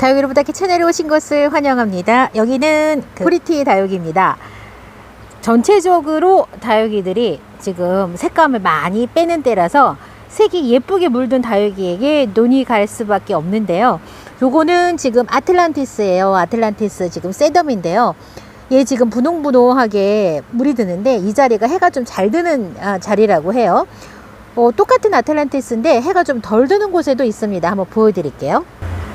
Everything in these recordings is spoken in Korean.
다육이를 부탁해 채널에 오신 것을 환영합니다. 여기는 그 프리티 다육입니다. 전체적으로 다육이들이 지금 색감을 많이 빼는 때라서 색이 예쁘게 물든 다육이에게 눈이 갈 수밖에 없는데요. 요거는 지금 아틀란티스예요. 아틀란티스 지금 셋덤인데요. 얘 지금 분홍분홍하게 물이 드는데 이 자리가 해가 좀 잘 드는 아, 자리라고 해요. 어, 똑같은 아틀란티스인데 해가 좀 덜 드는 곳에도 있습니다. 한번 보여드릴게요.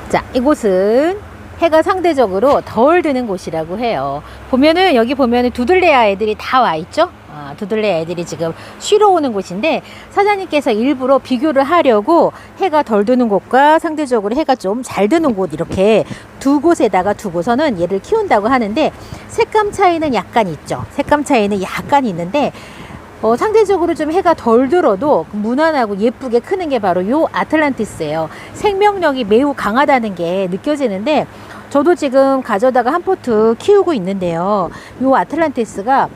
자, 이곳은 해가 상대적으로 덜 드는 곳이라고 해요. 보면은 여기 보면은 두들레아 애들이 다 와 있죠? 아, 두들레아 애들이 지금 쉬러 오는 곳인데 사장님께서 일부러 비교를 하려고 해가 덜 드는 곳과 상대적으로 해가 좀 잘 드는 곳 이렇게 두 곳에다가 두고서는 얘를 키운다고 하는데 색감 차이는 약간 있죠. 색감 차이는 약간 있는데 어, 상대적으로 좀 해가 덜 들어도 무난하고 예쁘게 크는 게 바로 요 아틀란티스예요. 생명력이 매우 강하다는 게 느껴지는데 저도 지금 가져다가 한 포트 키우고 있는데요. 요 아틀란티스가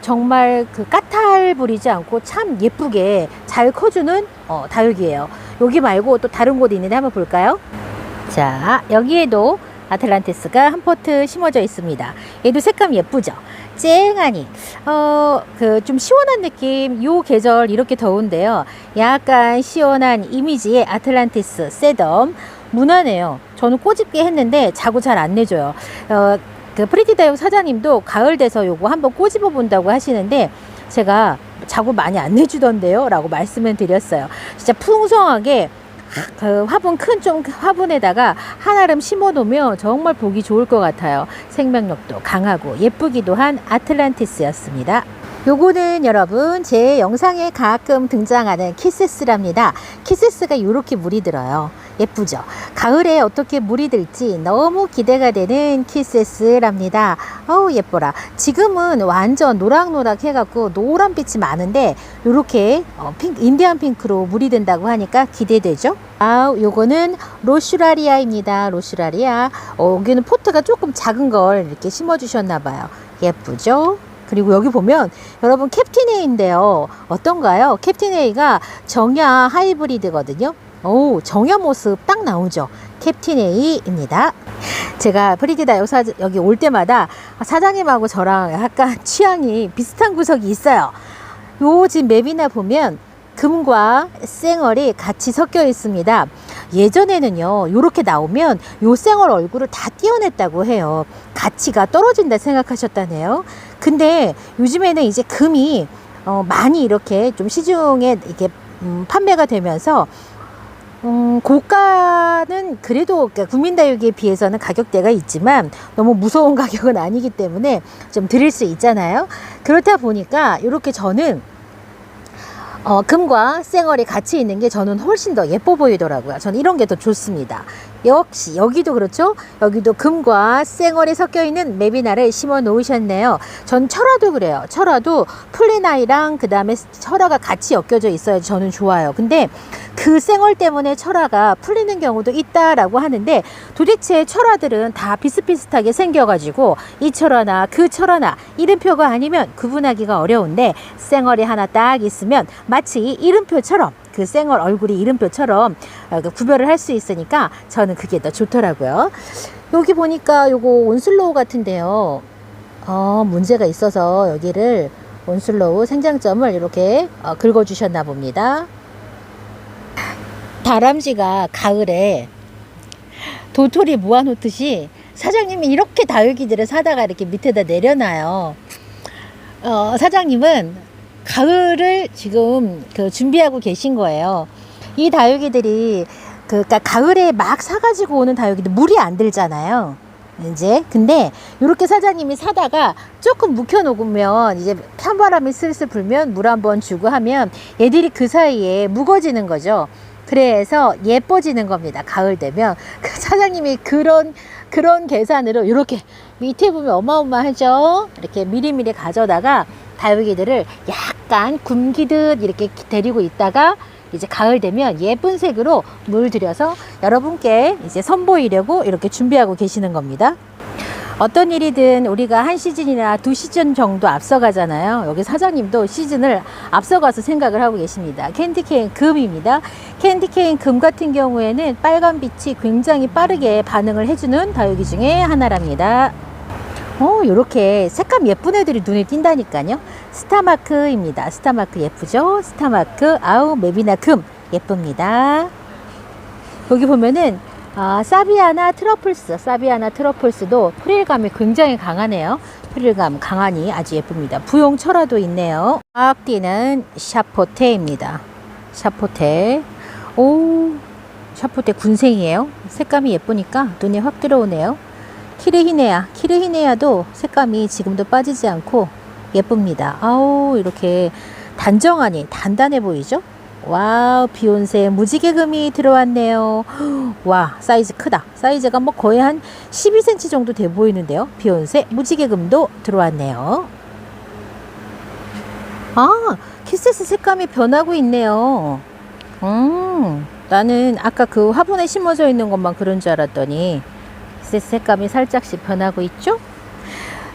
정말 그 까탈 부리지 않고 참 예쁘게 잘 커주는 어, 다육이에요. 여기 말고 또 다른 곳 있는데 한번 볼까요? 자, 여기에도 아틀란티스가 한 포트 심어져 있습니다. 얘도 색감 예쁘죠? 쨍하니. 어 그 좀 시원한 느낌 요 계절 이렇게 더운데요. 약간 시원한 이미지의 아틀란티스 세덤. 무난해요. 저는 꼬집게 했는데 자고 잘 안 내줘요. 어 그 프리티다육 사장님도 가을 돼서 요거 한번 꼬집어 본다고 하시는데 제가 자고 많이 안 내주던데요? 라고 말씀을 드렸어요. 진짜 풍성하게 그 화분 큰 좀 화분에다가 한아름 심어 놓으면 정말 보기 좋을 것 같아요. 생명력도 강하고 예쁘기도 한 아틀란티스였습니다. 요거는 여러분 제 영상에 가끔 등장하는 키세스랍니다. 키세스가 이렇게 물이 들어요. 예쁘죠? 가을에 어떻게 물이 들지 너무 기대가 되는 키세스랍니다. 어우 예뻐라. 지금은 완전 노락노락 해갖고 노란빛이 많은데 요렇게 어, 핑, 인디안 핑크로 물이 든다고 하니까 기대되죠? 아, 요거는 로슈라리아입니다. 로슈라리아. 어, 여기는 포트가 조금 작은 걸 이렇게 심어주셨나 봐요. 예쁘죠? 그리고 여기 보면 여러분 캡틴 A인데요. 어떤가요? 캡틴 A가 정야 하이브리드거든요. 오, 정야 모습 딱 나오죠. 캡틴 A입니다. 제가 프리디다 여사 여기 올 때마다 사장님하고 저랑 약간 취향이 비슷한 구석이 있어요. 요 지금 맵이나 보면 금과 쌩얼이 같이 섞여 있습니다. 예전에는요, 요렇게 나오면 요 쌩얼 얼굴을 다 띄어냈다고 해요. 가치가 떨어진다 생각하셨다네요. 근데 요즘에는 이제 금이 어, 많이 이렇게 좀 시중에 이렇게 음, 판매가 되면서 음, 고가는 그래도 그러니까 국민다육에 비해서는 가격대가 있지만 너무 무서운 가격은 아니기 때문에 좀 드릴 수 있잖아요. 그렇다 보니까 이렇게 저는 어, 금과 쌩얼이 같이 있는 게 저는 훨씬 더 예뻐 보이더라고요. 저는 이런 게 더 좋습니다. 역시 여기도 그렇죠. 여기도 금과 쌩얼이 섞여 있는 맵이나를 심어 놓으셨네요. 전 철화도 그래요. 철화도 풀리나이랑 그 다음에 철화가 같이 엮여져 있어야 저는 좋아요. 근데 그 쌩얼 때문에 철화가 풀리는 경우도 있다라고 하는데 도대체 철화들은 다 비슷비슷하게 생겨가지고 이 철화나 그 철화나 이름표가 아니면 구분하기가 어려운데 쌩얼이 하나 딱 있으면 마치 이름표처럼 그 쌩얼 얼굴이 이름표처럼 어, 그 구별을 할 수 있으니까 저는 그게 더 좋더라고요. 여기 보니까 요거 온슬로우 같은데요. 어, 문제가 있어서 여기를 온슬로우 생장점을 이렇게 어, 긁어주셨나 봅니다. 다람쥐가 가을에 도토리 모아놓듯이 사장님이 이렇게 다육이들을 사다가 이렇게 밑에다 내려놔요. 어, 사장님은 가을을 지금 그 준비하고 계신 거예요. 이 다육이들이 그, 그니까 가을에 막 사가지고 오는 다육이들 물이 안 들잖아요. 이제 근데 이렇게 사장님이 사다가 조금 묵혀 놓으면 이제 찬바람이 슬슬 불면 물 한 번 주고 하면 얘들이 그 사이에 묵어지는 거죠. 그래서 예뻐지는 겁니다. 가을 되면 그 사장님이 그런 그런 계산으로 이렇게 밑에 보면 어마어마하죠. 이렇게 미리미리 가져다가 다육이들을 약 간 굶기듯 이렇게 데리고 있다가 이제 가을 되면 예쁜 색으로 물 들여서 여러분께 이제 선보이려고 이렇게 준비하고 계시는 겁니다. 어떤 일이든 우리가 한 시즌이나 두 시즌 정도 앞서가잖아요. 여기 사장님도 시즌을 앞서가서 생각을 하고 계십니다. 캔디케인 금입니다. 캔디케인 금 같은 경우에는 빨간 빛이 굉장히 빠르게 반응을 해주는 다육이 중에 하나랍니다. 어, 요렇게 색감 예쁜 애들이 눈에 띈다니까요. 스타마크입니다. 스타마크 예쁘죠? 스타마크, 아우, 맵이나 금 예쁩니다. 여기 보면은 아, 사비아나 트러플스, 사비아나 트러플스도 프릴감이 굉장히 강하네요. 프릴감 강하니 아주 예쁩니다. 부용 철화도 있네요. 앞뒤는 샤포테입니다. 샤포테. 오, 샤포테 군생이에요. 색감이 예쁘니까 눈에 확 들어오네요. 키르히네아, 키르히네아도 색감이 지금도 빠지지 않고 예쁩니다. 아우, 이렇게 단정하니 단단해 보이죠? 와우, 비욘세 무지개금이 들어왔네요. 와, 사이즈 크다. 사이즈가 뭐 거의 한 12cm 정도 돼 보이는데요. 비욘세 무지개금도 들어왔네요. 아, 키세스 색감이 변하고 있네요. 음, 나는 아까 그 화분에 심어져 있는 것만 그런 줄 알았더니 키세스 색감이 살짝씩 변하고 있죠?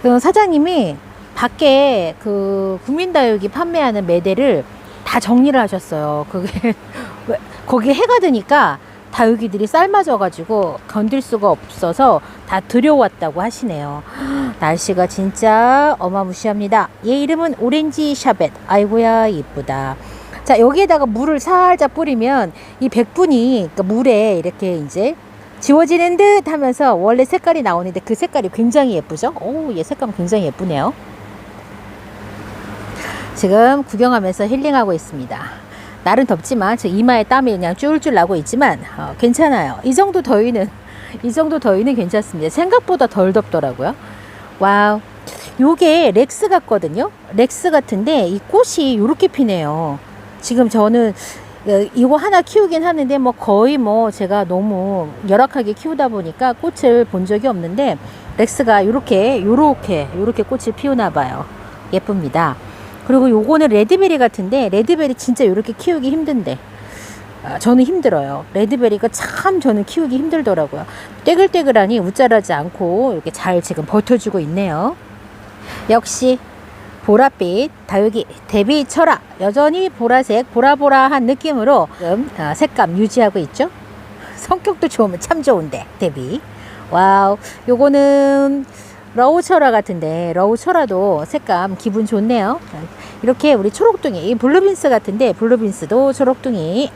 어, 사장님이 밖에 그 국민다육이 판매하는 매대를 다 정리를 하셨어요. 그게 왜- 거기 해가 드니까 다육이들이 삶아져가지고 건들 수가 없어서 다 들여왔다고 하시네요. 날씨가 진짜 어마무시합니다. 얘 이름은 오렌지 샤벳. 아이고야 이쁘다. 자 여기에다가 물을 살짝 뿌리면 이 백분이 그러니까 물에 이렇게 이제 지워지는 듯 하면서 원래 색깔이 나오는데 그 색깔이 굉장히 예쁘죠? 오, 얘 색감 굉장히 예쁘네요. 지금 구경하면서 힐링하고 있습니다. 날은 덥지만 제 이마에 땀이 그냥 쫄쫄 나고 있지만 어, 괜찮아요. 이 정도 더위는 이 정도 더위는 괜찮습니다. 생각보다 덜 덥더라고요. 와우. 요게 렉스 같거든요. 렉스 같은데 이 꽃이 요렇게 피네요. 지금 저는 어, 이거 하나 키우긴 하는데 뭐 거의 뭐 제가 너무 열악하게 키우다 보니까 꽃을 본 적이 없는데 렉스가 요렇게 요렇게 요렇게 꽃을 피우나 봐요. 예쁩니다. 그리고 요거는 레드베리 같은데 레드베리 진짜 이렇게 키우기 힘든데 아, 저는 힘들어요. 레드베리가 참 저는 키우기 힘들더라고요. 떼글떼글하니 웃자라지 않고 이렇게 잘 지금 버텨주고 있네요. 역시 보랏빛 다육이 대비 철학 여전히 보라색 보라보라한 느낌으로 아, 색감 유지하고 있죠. 성격도 좋으면 참 좋은데 대비 와우 요거는 러우 철화 같은데 러우 철화도 색감 기분 좋네요. 이렇게 우리 초록둥이 이 블루빈스 같은데 블루빈스도 초록둥이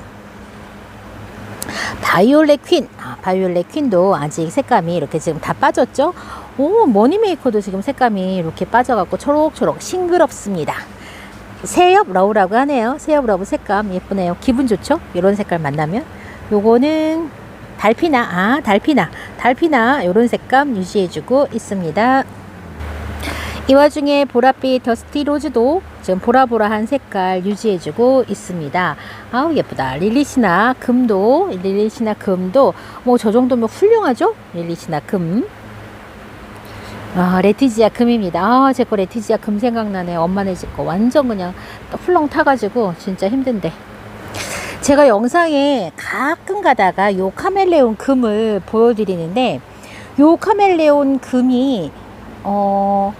바이올렛 퀸 아, 바이올렛 퀸도 아직 색감이 이렇게 지금 다 빠졌죠. 오 머니메이커도 지금 색감이 이렇게 빠져갖고 초록초록 싱그럽습니다. 새엽 러우라고 하네요. 새엽 러브 색감 예쁘네요. 기분 좋죠? 이런 색깔 만나면 요거는 달피나 아 달피나 달피나 이런 색감 유지해주고 있습니다. 이 와중에 보랏빛 더스티 로즈도 지금 보라보라한 색깔 유지해주고 있습니다. 아우 예쁘다. 릴리시나 금도 릴리시나 금도 뭐 저 정도면 훌륭하죠? 릴리시나 금. 아 레티지아 금입니다. 아 제 거 레티지아 금 생각나네. 엄마네 집 거 완전 그냥 훌렁 타가지고 진짜 힘든데. 제가 영상에 가끔 가다가 요 카멜레온 금을 보여드리는데 요 카멜레온 금이 어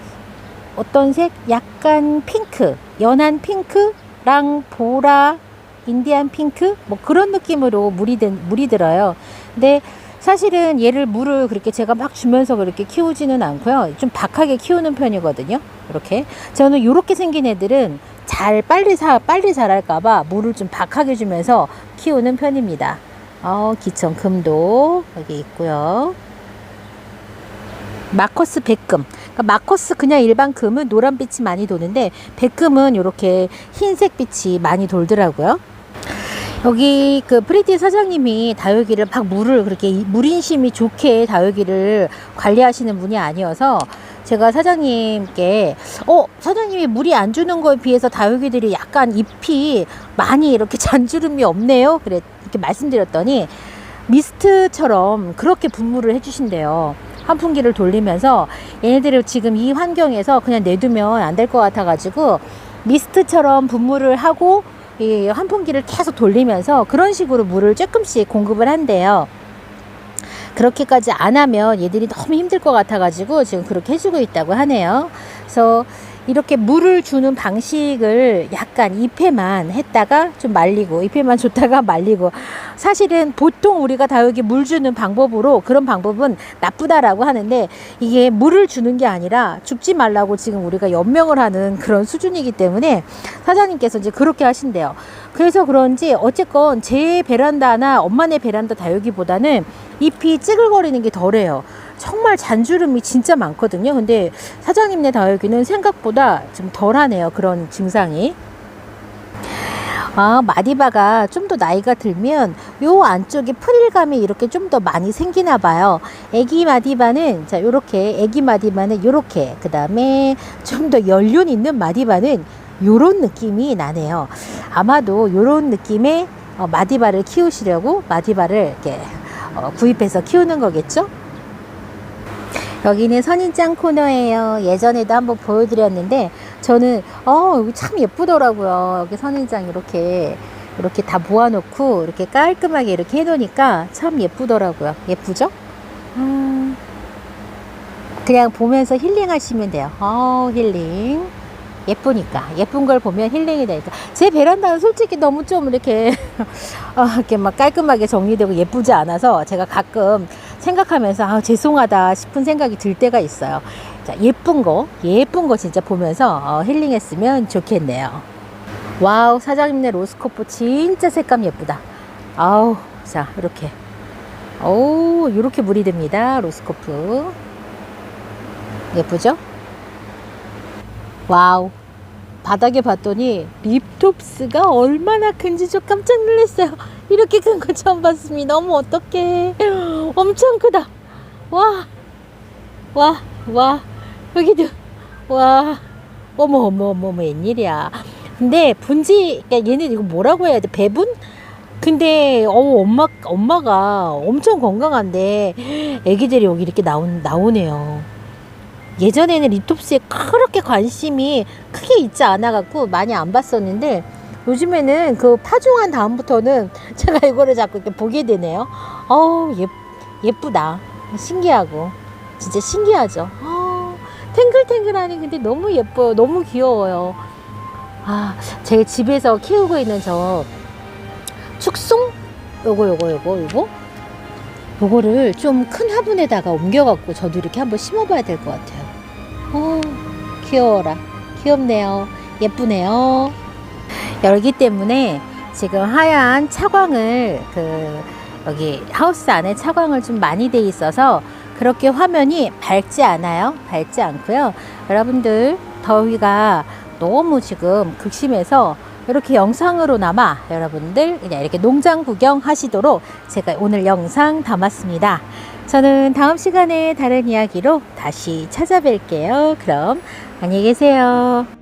어떤 색 약간 핑크 연한 핑크랑 보라 인디안 핑크 뭐 그런 느낌으로 물이 든 물이 들어요. 근데 사실은 얘를 물을 그렇게 제가 막 주면서 그렇게 키우지는 않고요. 좀 박하게 키우는 편이거든요. 이렇게 저는 이렇게 생긴 애들은 잘 빨리 사 빨리 자랄까봐 물을 좀 박하게 주면서 키우는 편입니다. 어, 기청 금도 여기 있고요. 마커스 백금. 그러니까 마커스 그냥 일반 금은 노란 빛이 많이 도는데 백금은 이렇게 흰색 빛이 많이 돌더라고요. 여기 그 프리티 사장님이 다육이를 막 물을 그렇게 물인심이 좋게 다육이를 관리하시는 분이 아니어서 제가 사장님께 어 사장님이 물이 안 주는 거에 비해서 다육이들이 약간 잎이 많이 이렇게 잔주름이 없네요. 그래 이렇게 말씀드렸더니 미스트처럼 그렇게 분무를 해주신대요. 환풍기를 돌리면서 얘네들을 지금 이 환경에서 그냥 내두면 안 될 것 같아 가지고 미스트처럼 분무를 하고 이 환풍기를 계속 돌리면서 그런 식으로 물을 조금씩 공급을 한대요. 그렇게까지 안 하면 얘들이 너무 힘들 것 같아가지고 지금 그렇게 해주고 있다고 하네요. 그래서 이렇게 물을 주는 방식을 약간 잎에만 했다가 좀 말리고 잎에만 줬다가 말리고 사실은 보통 우리가 다육이 물 주는 방법으로 그런 방법은 나쁘다라고 하는데 이게 물을 주는 게 아니라 죽지 말라고 지금 우리가 연명을 하는 그런 수준이기 때문에 사장님께서 이제 그렇게 하신대요. 그래서 그런지 어쨌건 제 베란다나 엄마네 베란다 다육이보다는 잎이 찌글거리는 게 덜해요. 정말 잔주름이 진짜 많거든요. 근데 사장님네 다육이는 생각보다 좀 덜하네요. 그런 증상이. 아, 마디바가 좀 더 나이가 들면 요 안쪽에 프릴감이 이렇게 좀 더 많이 생기나 봐요. 애기 마디바는 자, 요렇게 애기 마디바는 요렇게 그다음에 좀 더 연륜 있는 마디바는 요런 느낌이 나네요. 아마도 요런 느낌의 어, 마디바를 키우시려고 마디바를 이렇게 어, 구입해서 키우는 거겠죠? 여기는 선인장 코너예요. 예전에도 한번 보여드렸는데 저는 어 참 예쁘더라고요. 여기 선인장 이렇게 이렇게 다 모아놓고 이렇게 깔끔하게 이렇게 해놓으니까 참 예쁘더라고요. 예쁘죠? 음, 그냥 보면서 힐링하시면 돼요. 어 힐링. 예쁘니까 예쁜 걸 보면 힐링이 되니까 제 베란다는 솔직히 너무 좀 이렇게 어, 이렇게 막 깔끔하게 정리되고 예쁘지 않아서 제가 가끔 생각하면서 아, 죄송하다 싶은 생각이 들 때가 있어요. 자, 예쁜 거, 예쁜 거 진짜 보면서 어, 힐링했으면 좋겠네요. 와우, 사장님네 로스코프 진짜 색감 예쁘다. 아우, 자, 이렇게. 오, 이렇게 물이 됩니다. 로스코프. 예쁘죠? 와우. 바닥에 봤더니 립톱스가 얼마나 큰지 저 깜짝 놀랐어요. 이렇게 큰 거 처음 봤습니다. 너무 어떡해. 엄청 크다. 와. 와, 와. 여기도. 와. 어머, 어머, 어머, 웬일이야. 근데 분지, 그러니까 얘는 이거 뭐라고 해야 돼? 배분? 근데, 어 엄마, 엄마가 엄청 건강한데, 애기들이 여기 이렇게 나온, 나오네요. 예전에는 립톱스에 그렇게 관심이 크게 있지 않아 갖고 많이 안 봤었는데 요즘에는 그 파종한 다음부터는 제가 이거를 자꾸 이렇게 보게 되네요. 어우, 예, 예쁘다. 신기하고. 진짜 신기하죠. 어, 탱글탱글하니 근데 너무 예뻐요. 너무 귀여워요. 아, 제 집에서 키우고 있는 저 축송? 요거, 요거, 요거, 요거? 요거를 좀 큰 화분에다가 옮겨갖고 저도 이렇게 한번 심어봐야 될 것 같아요. 어, 귀여워라. 귀엽네요. 예쁘네요. 열기 때문에 지금 하얀 차광을 그 여기 하우스 안에 차광을 좀 많이 돼 있어서 그렇게 화면이 밝지 않아요. 밝지 않고요. 여러분들 더위가 너무 지금 극심해서 이렇게 영상으로나마 여러분들 그냥 이렇게 농장 구경 하시도록 제가 오늘 영상 담았습니다. 저는 다음 시간에 다른 이야기로 다시 찾아뵐게요. 그럼 안녕히 계세요.